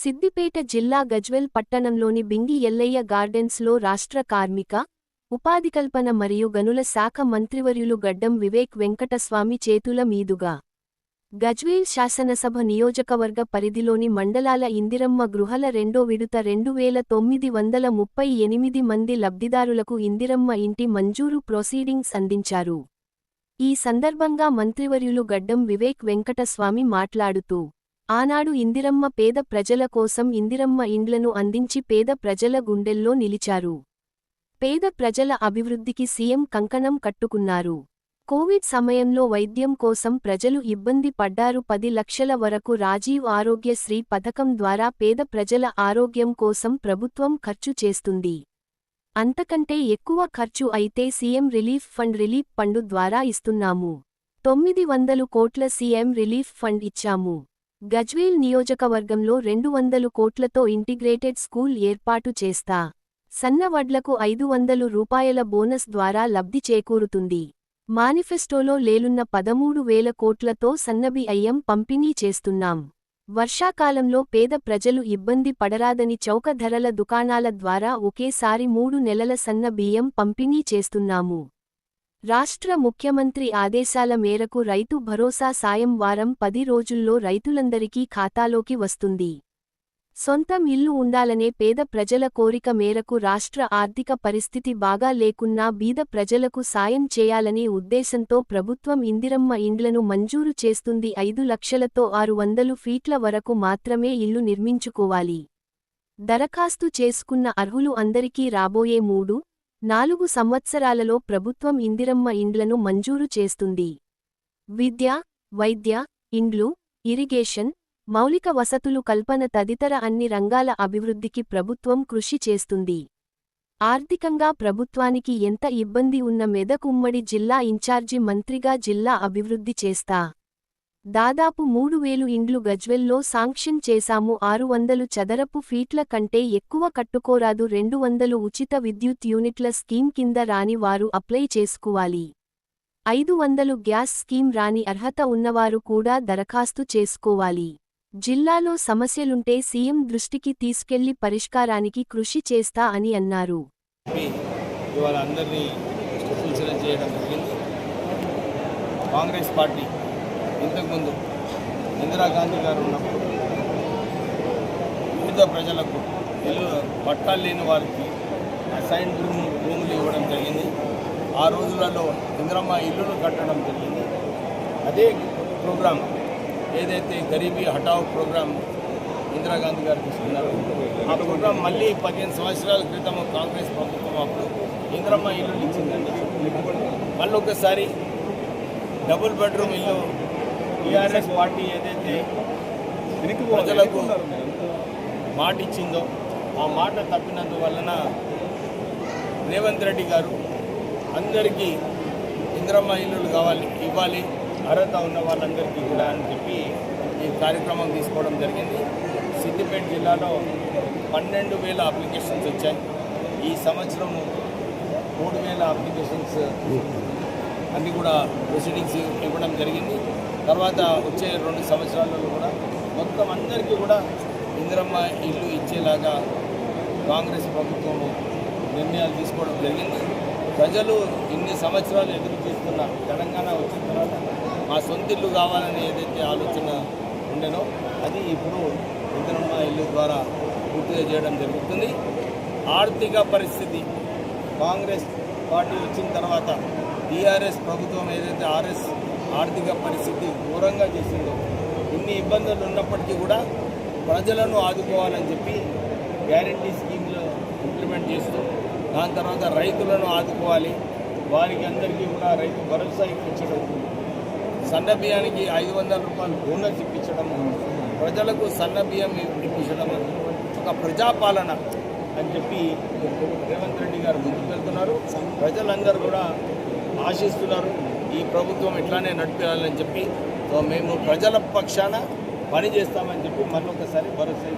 సిద్దిపేట జిల్లా గజ్వెల్ పట్టణంలోని బింగి ఎల్లయ్య గార్డెన్స్లో రాష్ట్ర కార్మిక ఉపాధి కల్పన మరియు గనుల శాఖ మంత్రివర్యులు గడ్డం వివేక్ వెంకటస్వామి చేతుల మీదుగా గజ్వేల్ శాసనసభ నియోజకవర్గ పరిధిలోని మండలాల ఇందిరమ్మ గృహల రెండో విడుత రెండు వేల తొమ్మిది వందల ముప్పై ఎనిమిది మంది లబ్ధిదారులకు ఇందిరమ్మ ఇంటి మంజూరు ప్రొసీడింగ్స్ అందించారు. ఈ సందర్భంగా మంత్రివర్యులు గడ్డం వివేక్ వెంకటస్వామి మాట్లాడుతూ ఆనాడు ఇందిరమ్మ పేద ప్రజల కోసం ఇందిరమ్మ ఇండ్లను అందించి పేద ప్రజల గుండెల్లో నిలిచారు. పేద ప్రజల అభివృద్ధికి సీఎం కంకణం కట్టుకున్నారు. కోవిడ్ సమయంలో వైద్యం కోసం ప్రజలు ఇబ్బంది పడ్డారు. పది లక్షల వరకు రాజీవ్ ఆరోగ్యశ్రీ పథకం ద్వారా పేద ప్రజల ఆరోగ్యం కోసం ప్రభుత్వం ఖర్చు చేస్తుంది. అంతకంటే ఎక్కువ ఖర్చు అయితే CM relief fund relief fund ద్వారా ఇస్తున్నాము. తొమ్మిది వందలు కోట్ల సీఎం రిలీఫ్ ఫండ్ ఇచ్చాము. గజ్వేల్ నియోజకవర్గంలో రెండు వందలు కోట్లతో ఇంటిగ్రేటెడ్ స్కూల్ ఏర్పాటు చేస్తా. సన్న వడ్లకు ఐదు వందలు రూపాయల బోనస్ ద్వారా లబ్ధి చేకూరుతుంది. మానిఫెస్టోలో లేలున్న పదమూడు వేల కోట్లతో సన్నబి అయ్యం పంపిణీ చేస్తున్నాం. వర్షాకాలంలో పేద ప్రజలు ఇబ్బంది పడరాదని చౌక ధరల దుకాణాల ద్వారా ఒకేసారి మూడు నెలల సన్న బియ్యం పంపిణీ చేస్తున్నాము. రాష్ట్ర ముఖ్యమంత్రి ఆదేశాల మేరకు రైతు భరోసా సాయం వారం పది రోజుల్లో రైతులందరికీ ఖాతాలోకి వస్తుంది. సొంతం ఇల్లు ఉండాలనే పేద ప్రజల కోరిక మేరకు రాష్ట్ర ఆర్థిక పరిస్థితి బాగా లేకున్నా బీద ప్రజలకు సాయం చేయాలనే ఉద్దేశంతో ప్రభుత్వం ఇందిరమ్మ ఇండ్లను మంజూరు చేస్తుంది. ఐదు లక్షలతో ఆరు వందలు ఫీట్ల వరకు మాత్రమే ఇల్లు నిర్మించుకోవాలి. దరఖాస్తు చేసుకున్న అర్హులు అందరికీ రాబోయే మూడు నాలుగు సంవత్సరాలలో ప్రభుత్వం ఇందిరమ్మ ఇండ్లను మంజూరు చేస్తుంది. విద్య వైద్య ఇండ్లు ఇరిగేషన్ మౌలిక వసతులు కల్పన తదితర అన్ని రంగాల అభివృద్ధికి ప్రభుత్వం కృషి చేస్తుంది. ఆర్థికంగా ప్రభుత్వానికి ఎంత ఇబ్బంది ఉన్న మెదక్ ఉమ్మడి జిల్లా ఇన్ఛార్జి మంత్రిగా జిల్లా అభివృద్ధి చేస్తా. దాదాపు మూడు వేలు ఇండ్లు గజ్వెల్లో సాంక్షన్ చేశాము. ఆరు వందలు చదరపు ఫీట్ల కంటే ఎక్కువ కట్టుకోరాదు. రెండు వందలు ఉచిత విద్యుత్ యూనిట్ల స్కీమ్ కింద రాని వారు అప్లై చేసుకోవాలి. ఐదు వందలు గ్యాస్ స్కీమ్ రాని అర్హత ఉన్నవారు కూడా దరఖాస్తు చేసుకోవాలి. జిల్లాలో సమస్యలుంటే సీఎం దృష్టికి తీసుకెళ్ళి పరిష్కారానికి కృషి చేస్తా అని అన్నారు. కాంగ్రెస్ పార్టీ ఇంతకుముందు ఇందిరాగాంధీ గారు ఉన్నప్పుడు వివిధ ప్రజలకు ఇల్లు పట్టాలు లేని వారికి అసైన్ రూమ్ రూములు ఇవ్వడం జరిగింది. ఆ రోజులలో ఇందిరమ్మ ఇల్లులు కట్టడం జరిగింది. అదే ప్రోగ్రాం ఏదైతే గరీబీ హఠావ్ ప్రోగ్రాం ఇందిరాగాంధీ గారు తీసుకున్నారు ఆ ప్రోగ్రాం మళ్ళీ పదిహేను సంవత్సరాల క్రితం కాంగ్రెస్ ప్రభుత్వం అప్పుడు ఇందిరమ్మ ఇల్లు ఇచ్చిందండి. మళ్ళీ ఒకసారి డబుల్ బెడ్రూమ్ ఇల్లు టీఆర్ఎస్ పార్టీ ఏదైతే ప్రజలకు మాట ఇచ్చిందో ఆ మాట తప్పినందువలన రేవంత్ రెడ్డి గారు అందరికీ ఇందిరమ్మ ఇల్లులు కావాలి ఇవ్వాలి అర్హత ఉన్న వాళ్ళందరికీ కూడా అని చెప్పి ఈ కార్యక్రమం తీసుకోవడం జరిగింది. సిద్దిపేట జిల్లాలో పన్నెండు వేల అప్లికేషన్స్ వచ్చాయి. ఈ సంవత్సరం మూడు వేల అప్లికేషన్స్ అన్నీ కూడా ప్రొసీడింగ్స్ ఇవ్వడం జరిగింది. తర్వాత వచ్చే రెండు సంవత్సరాలలో కూడా మొత్తం అందరికీ కూడా ఇందిరమ్మ ఇల్లు ఇచ్చేలాగా కాంగ్రెస్ ప్రభుత్వము నిర్ణయాలు తీసుకోవడం జరిగింది. ప్రజలు ఇన్ని సంవత్సరాలు ఎదురు చూస్తున్న తెలంగాణ వచ్చిన తర్వాత మా సొంత ఇల్లు కావాలని ఏదైతే ఆలోచన ఉండేనో అది ఇప్పుడు ఇందిరమ్మ ఇల్లు ద్వారా పూర్తిగా చేయడం జరుగుతుంది. ఆర్థిక పరిస్థితి కాంగ్రెస్ పార్టీ వచ్చిన తర్వాత టీఆర్ఎస్ ప్రభుత్వం ఏదైతే ఆర్ఎస్ ఆర్థిక పరిస్థితి ఘోరంగా చేసిందో. ఇన్ని ఇబ్బందులు ఉన్నప్పటికీ కూడా ప్రజలను ఆదుకోవాలని చెప్పి గ్యారంటీ స్కీమ్లు ఇంప్లిమెంట్ చేస్తూ దాని తర్వాత రైతులను ఆదుకోవాలి. వారికి అందరికీ కూడా రైతు భరోసా ఇప్పించడం సన్న బియ్యానికి ఐదు వందల రూపాయలు బోనస్ ఇప్పించడం ప్రజలకు సన్న బియ్యం ఇప్పించడం ఒక ప్రజాపాలన అని చెప్పి రేవంత్ రెడ్డి గారు ముందుకు వెళ్తున్నారు ప్రజలందరూ కూడా ఆశిస్తున్నారు. ఈ ప్రభుత్వం ఇట్లానే నడిపించాలని చెప్పి సో మేము ప్రజల పక్షాన పని చేస్తామని చెప్పి మరొకసారి భరోసా